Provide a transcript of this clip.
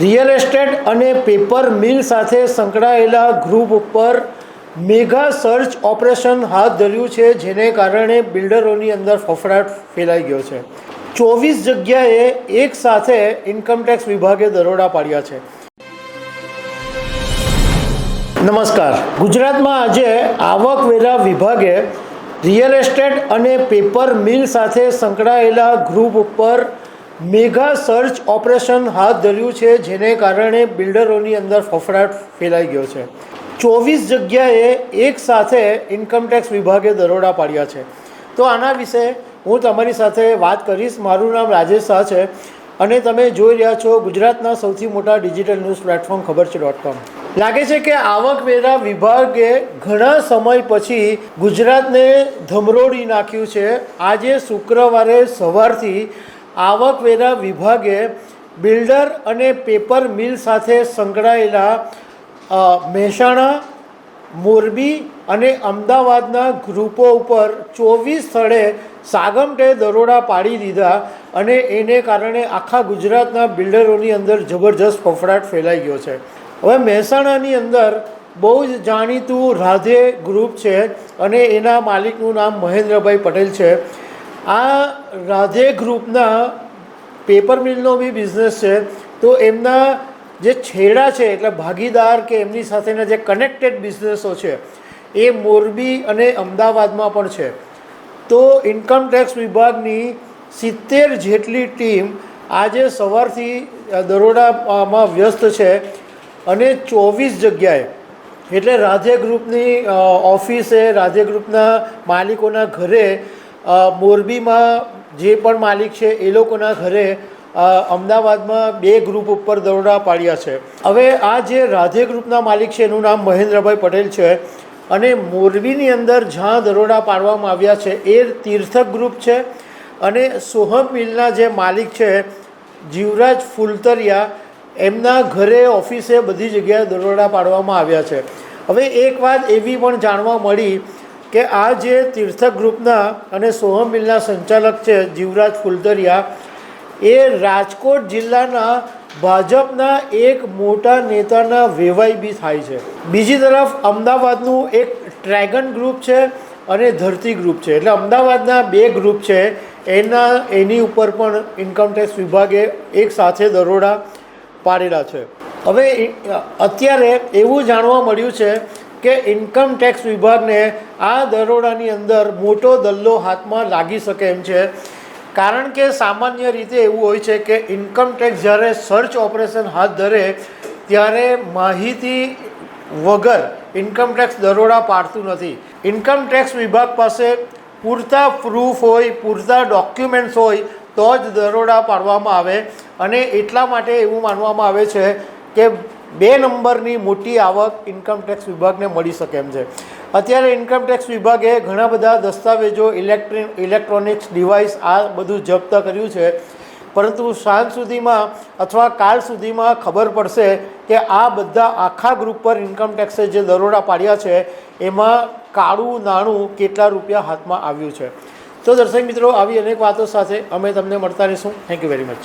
Real estate અને paper mill સાથે સંકળાયેલા ગ્રુપ ઉપર મેગા સર્ચ ઓપરેશન હાથ ધર્યું છે, જેને કારણે બિલ્ડરોની અંદર ફફડાટ ફેલાઈ ગયો છે. ચોવીસ જગ્યાએ એક સાથે ઇન્કમટેક્સ વિભાગે દરોડા પાડ્યા છે. નમસ્કાર. ગુજરાતમાં આજે આવકવેરા વિભાગે રિયલ એસ્ટેટ અને પેપર મિલ સાથે સંકળાયેલા ગ્રુપ ઉપર મેગા સર્ચ ઓપરેશન હાથ ધર્યું છે, જેને કારણે બિલ્ડરોની અંદર ફફડાટ ફેલાઈ ગયો છે. ચોવીસ જગ્યાએ એક સાથે ઇન્કમટેક્સ વિભાગે દરોડા પાડ્યા છે. તો આના વિશે હું તમારી સાથે વાત કરીશ. મારું નામ રાજેશ શાહ છે અને તમે જોઈ રહ્યા છો ગુજરાતના સૌથી મોટા ડિજિટલ ન્યૂઝ પ્લેટફોર્મ ખબર છે ડોટ કોમ લાગે છે કે આવકવેરા વિભાગે ઘણા સમય પછી ગુજરાતને ધમરોડી નાખ્યું છે. આજે શુક્રવારે સવારથી આવકવેરા વિભાગે બિલ્ડર અને પેપર મિલ સાથે સંકળાયેલા મહેસાણા, મોરબી અને અમદાવાદના ગ્રુપો ઉપર ચોવીસ સ્થળે સાગમટે દરોડા પાડી દીધા અને એને કારણે આખા ગુજરાતના બિલ્ડરોની અંદર જબરજસ્ત ફફડાટ ફેલાઈ ગયો છે. હવે મહેસાણાની અંદર બહુ જ જાણીતું રાધે ગ્રુપ છે અને એના માલિકનું નામ મહેન્દ્રભાઈ પટેલ છે. આ રાધે ગ્રુપના પેપર મિલનો બી બિઝનેસ છે. તો એમના જે છેડા છે, એટલે ભાગીદાર કે એમની સાથેના જે કનેક્ટેડ બિઝનેસો છે, એ મોરબી અને અમદાવાદમાં પણ છે. તો ઇન્કમટેક્સ વિભાગની સિત્તેર જેટલી ટીમ આજે સવારથી દરોડામાં વ્યસ્ત છે અને ચોવીસ જગ્યાએ. એટલે રાધે ગ્રુપની ઓફિસે, રાધે ગ્રુપના માલિકોના ઘરે મોરબીમાં જે પણ માલિક છે, એ લોકોના ઘરે અમદાવાદમાં બે ગ્રુપ ઉપર દરોડા પાડ્યા છે. હવે આ જે રાધે ગ્રુપના માલિક છે, એનું નામ મહેન્દ્રભાઈ પટેલ છે અને મોરબીની અંદર જ્યાં દરોડા પાડવામાં આવ્યા છે, એ તીર્થક ગ્રુપ છે અને સોહમ મિલના જે માલિક છે, જીવરાજ ફુલતરિયા, એમના ઘરે ઓફિસે બધી જગ્યાએ દરોડા પાડવામાં આવ્યા છે. હવે એક વાત એવી પણ જાણવા મળી કે આ જે તીર્થક ગ્રુપના અને સોહમ મિલના સંચાલક છે જીવરાજ ફુલદરિયા, એ રાજકોટ જિલ્લાના ભાજપના એક મોટા નેતાના વેવાઈ બી થાય છે. બીજી તરફ અમદાવાદનું એક ડ્રેગન ગ્રુપ છે અને ધરતી ગ્રુપ છે. એટલે અમદાવાદના બે ગ્રુપ છે. એના, એની ઉપર પણ ઇન્કમટેક્સ વિભાગે એક સાથે દરોડા પાડેલા છે. હવે અત્યારે એવું જાણવા મળ્યું છે કે ઇન્કમ ટેક્સ વિભાગને આ દરોડાની અંદર મોટો દલ્લો હાથમાં લાગી શકે એમ છે. કારણ કે સામાન્ય રીતે એવું હોય છે કે ઇન્કમ ટેક્સ જ્યારે સર્ચ ઓપરેશન હાથ ધરે, ત્યારે માહિતી વગર ઇન્કમ ટેક્સ દરોડા પાડતું નથી. ઇન્કમ ટેક્સ વિભાગ પાસે પૂરતા પ્રૂફ હોય, પૂરતા ડોક્યુમેન્ટ્સ હોય, તો જ દરોડા પાડવામાં આવે. અને એટલા માટે એવું માનવામાં આવે છે કે બે નંબરની મોટી આવક ઇન્કમટેક્સ વિભાગને મળી શકે એમ છે. અત્યારે ઇન્કમટેક્સ વિભાગે ઘણા બધા દસ્તાવેજો ઇલેક્ટ્રિ ઇલેક્ટ્રોનિક્સ ડિવાઇસ આ બધું જપ્ત કર્યું છે. પરંતુ સાંજ સુધીમાં અથવા કાલ સુધીમાં ખબર પડશે કે આ બધા આખા ગ્રુપ પર ઇન્કમ ટેક્સે જે દરોડા પાડ્યા છે, એમાં કાળું નાણું કેટલા રૂપિયા હાથમાં આવ્યું છે. તો દર્શક મિત્રો, આવી અનેક વાતો સાથે અમે તમને મળતા રહીશું. Thank you very much